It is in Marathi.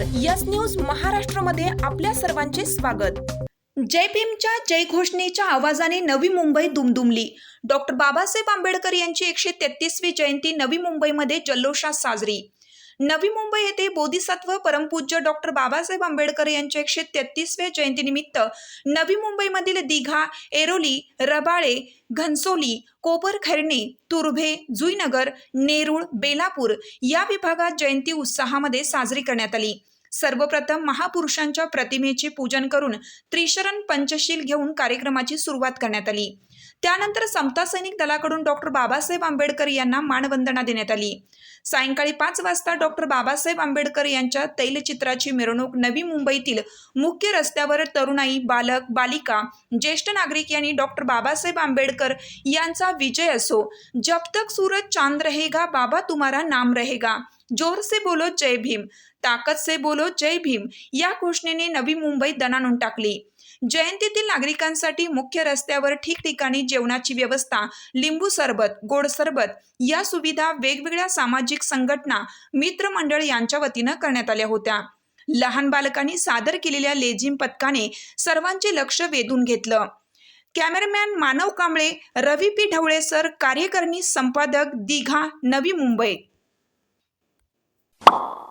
यस न्यूज महाराष्ट्रमध्ये आपल्या सर्वांचे स्वागत. जय भीमच्या जय घोषणेच्या आवाजाने नवी मुंबई दुमदुमली. डॉक्टर बाबासाहेब आंबेडकर यांची एकशे तेहतीसवी जयंती नवी मुंबईमध्ये जल्लोषात साजरी. नवी मुंबई येथे बोधिसत्व परमपूज्य डॉक्टर बाबासाहेब आंबेडकर यांच्या एकशे तेहतीसव्या जयंतीनिमित्त नवी मुंबईमधील दिघा एरोली रबाळे घनसोली कोपर खैरणे तुर्भे जुईनगर नेरूळ बेलापूर या विभागात जयंती उत्साहामध्ये साजरी करण्यात आली. सर्वप्रथम महापुरुषांच्या प्रतिमेचे पूजन करून त्रिशरण पंचशील घेऊन कार्यक्रमाची सुरुवात करण्यात आली. त्यानंतर समता सैनिक दलाकडून डॉक्टर बाबासाहेब आंबेडकर यांना मानवंदना देण्यात आली. सायंकाळी पाच वाजता डॉक्टर बाबासाहेब आंबेडकर यांच्या तैलचित्राची मिरवणूक नवी मुंबईतील मुख्य रस्त्यावर तरुणाई बालक बालिका ज्येष्ठ नागरिक यांनी डॉक्टर बाबासाहेब आंबेडकर यांचा विजय असो. जब तक सूरज चांद रहेगा बाबा तुम्हारा नाम रहेगा. जोर से बोलो जय भीम. ताकद से बोलो जय भीम. या घोषणेने नवी मुंबई दणाणून टाकली. जयंतीतील नागरिकांसाठी मुख्य रस्त्यावर ठिकठिकाणी जेवणाची व्यवस्था लिंबू सरबत गोड सरबत या सुविधा वेगवेगळ्या सामाजिक संघटना मित्रमंडळ यांच्या वतीनं करण्यात आल्या होत्या. लहान बालकांनी सादर केलेल्या लेझिम पथकाने सर्वांचे लक्ष वेधून घेतलं. Cameraman Manav Kamble Ravi P Dhavale sir कार्यकारिणी संपादक दिघा नवी मुंबई. you